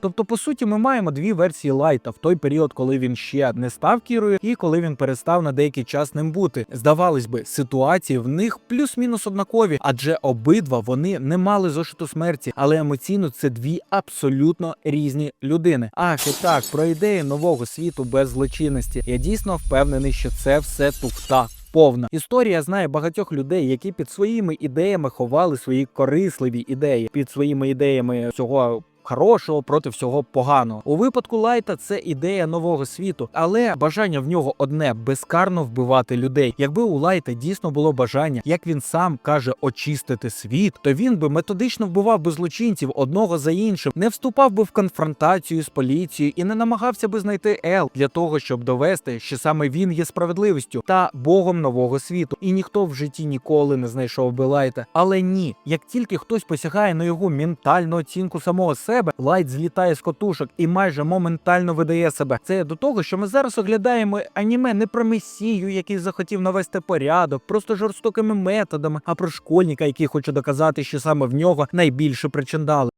Тобто, по суті, ми маємо дві версії Лайта в той період, коли він ще не став Кірою, і коли він перестав на деякий час ним бути. Здавалось би, ситуації в них плюс-мінус однакові, адже обидва вони не мали зошиту смерті, але емоційно це дві абсолютно різні людини. Ах, і так, про ідеї нового світу без злочинності. Я дійсно впевнений, що це все туфта. Повна історія знає багатьох людей, які під своїми ідеями ховали свої корисливі ідеї, під своїми ідеями всього. Хорошого проти всього поганого у випадку Лайта це ідея нового світу, але бажання в нього одне безкарно вбивати людей. Якби у Лайта дійсно було бажання, як він сам каже, очистити світ, то він би методично вбивав би злочинців одного за іншим, не вступав би в конфронтацію з поліцією і не намагався би знайти Ел для того, щоб довести, що саме він є справедливістю та богом нового світу. І ніхто в житті ніколи не знайшов би Лайта. Але ні, як тільки хтось посягає на його ментальну оцінку самого себе, Лайт злітає з котушок і майже моментально видає себе. Це до того, що ми зараз оглядаємо аніме не про месію, який захотів навести порядок, просто жорстокими методами, а про школьника, який хоче доказати, що саме в нього найбільше причиндали.